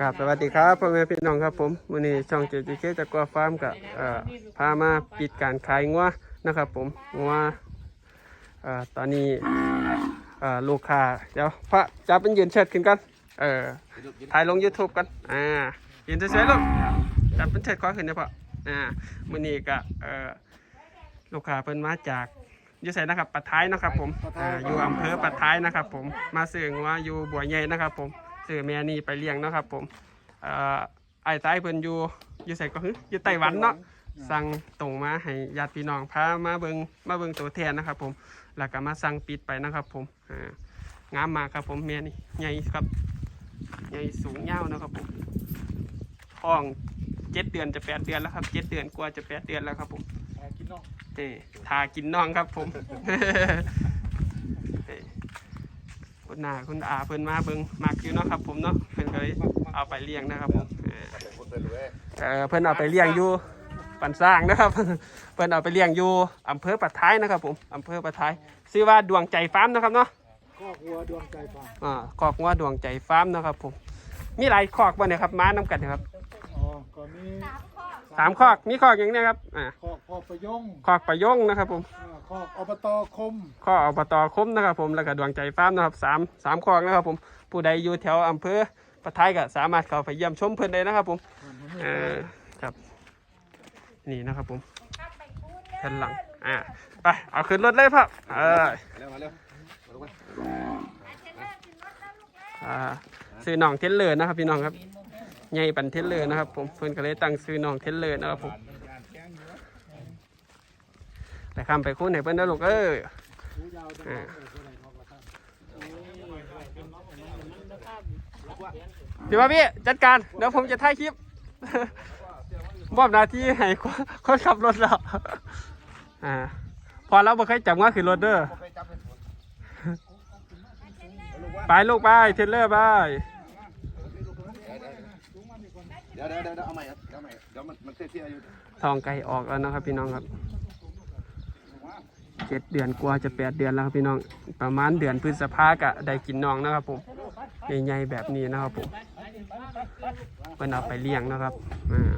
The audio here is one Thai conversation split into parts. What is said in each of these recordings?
ครับสวัสดีครับพ่อแม่พี่น้องครับผมวันนี้ช่องเจจีเคจากกัวฟาร์มกับพามาปิดการขายงัวนะครับ ผมงัวตอนนี้ลูกค้าเดี๋ยวพระจับเป็นยืนเชิดขึ้นกันเออถ่ายลง YouTube กันอ่ายืนเฉยๆลูกจับเป็นเชิดคว้าขึ้นนะพ่ออ่าวันนี้ก็ลูกค้าเพิ่นมาจากอยูไสนะครับปัดท้ายนะครับผมอ่าอยู่อำเภอปัดท้ายนะครับผมมาซื้องัวอยู่บัวใหญ่นะครับผม ซื้อแม่นี่ไปเลี้ยงเนาะครับ ผมเอ่อไอ้ใต้เพิ่นอยู่อยู่ไสก็คืออยู่ไต้หวันเนาะสั่งตรงมาให้ญาติพี่น้องพามาเบิงมาเบิงตัวแทนนะครับ ผมแล้วก็มาสั่งปิดไปนะครับ ผมอ่างามมากครับผมแม่นี่ใหญ่ครับใหญ่สูงยาวนะครับผมท้องเจ็ดเดือนจะแปดเดือนแล้วครับเจ็ดเดือนกว่าจะแปดเดือนแล้วครับผมกินนอกเอ้ทากินน้องครับผมเอ้ คุณนาคุณอาเพิ่นมาเบิงมักอยู่เนาะครับ ผมเนาะเพิ่นก็เลยเอาไปเลี้ยงนะครับผมเออเออเพิ่นเอาไปเลี้ยงอยู่ปันสร้างนะครับ เพิ่นเอาไปเลี้ยงอยู่อำเภอปะท้ายนะครับ ผมอำเภอปะท้ายชื่อว่าดวงใจฟาร์มนะครับเนาะก็หัวดวงใจฟังอ่าคอกว่าดวงใจฟาร์มนะครับ ผม มีหลายคอกบ่เนี่ยครับม้าน้ำกันนะครับอ๋อก็มี สามคอกมีคอกอย่างเนี้ยครับอ่าคอกพ่อประยงคอกประยงนะครับผมอ่าคอกอบตคมคอกอบตคมนะครับผมแล้วก็ดวงใจฟาร์มนะครับสามสามคอกนะครับผมผู้ใดอยู่แถวอำเภอปะท้ายก็สามารถเข้าไปเยี่ยมชมเพิ่นได้นะครับผมเออครับนี่นะครับผมด้านหลังอ่าไปเอาขึ้นรถเลยพ่อเออเร็วมาเร็วมาลงมาอ่าซื้อน้องเทนเลอร์นะครับพี่น้องครับ ใหญ่ปันเทเลอร์นะครับ ผมเพิ่นก็เลยตั้งซื้อน้องเทเลอร์นะครับผมไปคำไปคุ้นให้เพิ่นได้ลูกเอออ่าพี่ว่าพี่จัดการเดี๋ยวผมจะถ่ายคลิปมอบหน้าที่ให้คนขับรถแล้วอ่าพอเราบ่เคยจับว่าขึ้นรถเด้อไปลูกไปเทเลอร์ไป ดี๋ยวเดี๋ยวเดี๋ยวเอาใหม่ครับเดี๋ยวเอาใหม่เดี๋ยวมันมันเสียๆอยู่ทองไก่ออกแล้วนะครับ พี่น้องครับเจ็ดเดือนกว่าจะแปดเดือนแล้วครับพี่น้อง ประมาณเดือนพฤษภากะได้กินน้องนะครับผมใหญ่ๆแบบนี้นะครับผมเพิ่นเอาไปเลี้ยงนะครับอ่า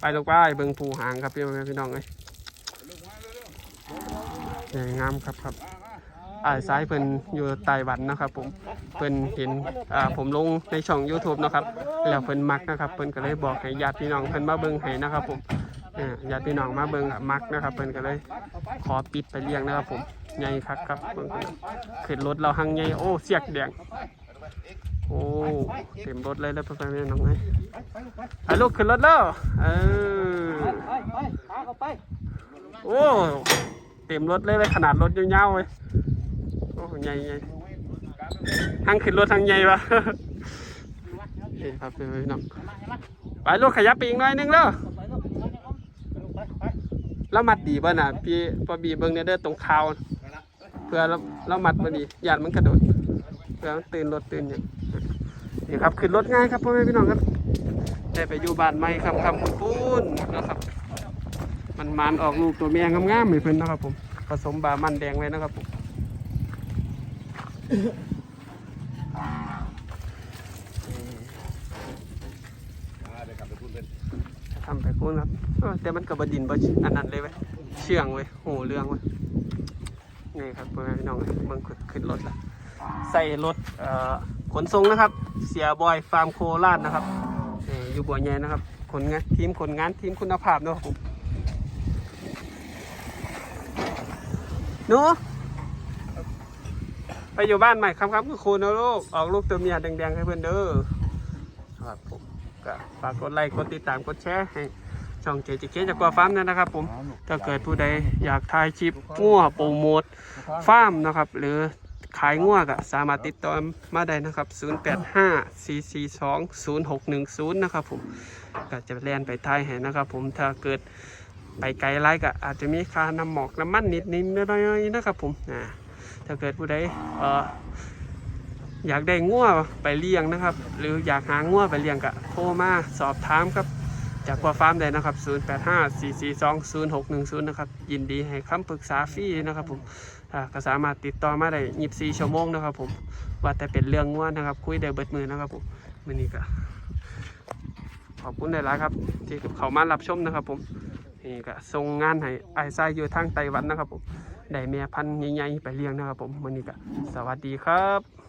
ไปลูกไปเบิ่งผูหางครับพี่น้องพี่น้องเอ้ยใหญ่งามครับครับ อ่าซ้ายเพิ่นอยู่ไต้หวันนะครับผมเพิ่นเห็นอ่าผมลงในช่อง YouTube นะครับแล้วเพิ่นมักนะครับเพิ่นก็เลยบอกให้ญาติพี่น้องเพิ่นมาเบิ่งให้นะครับผมอ่อญาติพี่น้องมาเบิ่งอะมักนะครับเพิ่นก็เลยขอปิดไปเลี้ยงนะครับผมใหญ่คักครับเบิ่งเพิ่นขึ้นรถเราหังใหญ่โอ้เสียกแดงโอ้เต็มรถเลยแล้วพ่อแม่น้องไงไปลูกขึ้นรถแล้วเออไปไปพาเขาไปโอ้เต็มรถเลยเลยขนาดรถยาวๆเลย ใหญ่ใหญ่ทั้งขึ้นรถทั้งใหญ่ปะเห็นครับพี่น้องไปลูกขยับไปอีกหน่อยนึงแล้วไปลูกแล้วมัดดีป่ะน่ะพี่พอบีเบิ้งเนี่ยเด้อตรงคาวเพื่อเราเรามัดพอดียานมันกระโดดเพื่อมันตื่นรถตื่นอย่างนี่ครับขึ้นรถง่ายครับพ่อแม่พี่น้องครับได้ไปอยู่บ้านใหม่คำคำปุ้นปุ้นนะครับ มันมันออกลูกตัวแม่งามๆให้เพิ่นนะครับผมผสมบามันแดงไว้นะครับผม ทำไปคุ้นครับเออแต่มันกับบดินบอันนั้นเลยเว้ยเชื่องเว้ยโหเรื่องเว้ยนี่ครับพ่อแม่พี่น้องเอ้ยเบิ่งขึ้นขึ้นรถละใส่รถขนส่งนะครับ เสียบอยฟาร์มโคราชนะครับอยู่บัวใหญ่นะครับคนงานทีมคนงานทีมคุณภาพเนาะครับผมหนู ไปอยู่บ้านใหม่ครับครับคือคุณนะลูก ออกลูกตัวเมียแดงๆให้เพื่อนเด้อครับผมก็ฝากกดไลค์กดติดตามกดแชร์ให้ช่องเจจิเคจากกัวฟาร์มนั่นนะครับ ผมถ้าเกิดผู้ใดอยากถ่ายคลิปงัวโปรโมทฟาร์มนะครับ หรือขายงัวก็สามารถติดต่อมาได้นะครับ 0854420610 นะครับผมก็จะแล่นไปถ่ายให้นะครับ ผมถ้าเกิดไปไกลไลก็อาจจะมีค่าน้ำหมอกน้ำมันนิดนิดน่อยๆนะครับผมอ่า ถ้าเกิดผู้ใดอยากได้ง้วไปเลี้ยงนะครับ หรืออยากหาง้วไปเลี้ยงก็โทรมาสอบถามครับ จากกัวฟาร์มได้นะครับ 0854420610 นะครับ ยินดีให้คำปรึกษาฟรีนะครับผมก็สามารถติดต่อมาได้24ชั่วโมงนะครับผม ว่าแต่เป็นเรื่องง้วนะครับ คุยได้เบิดมือนะครับผมมือนี้ก็ขอบคุณหลายๆครับ ที่เขามารับชมนะครับผมนี่ก็ส่งงานให้ไอซายอยู่ทางไต้หวันนะครับผม ได้แม่พันธุ์ใหญ่ๆไปเลี้ยงนะครับผมวันนี้ก็สวัสดีครับ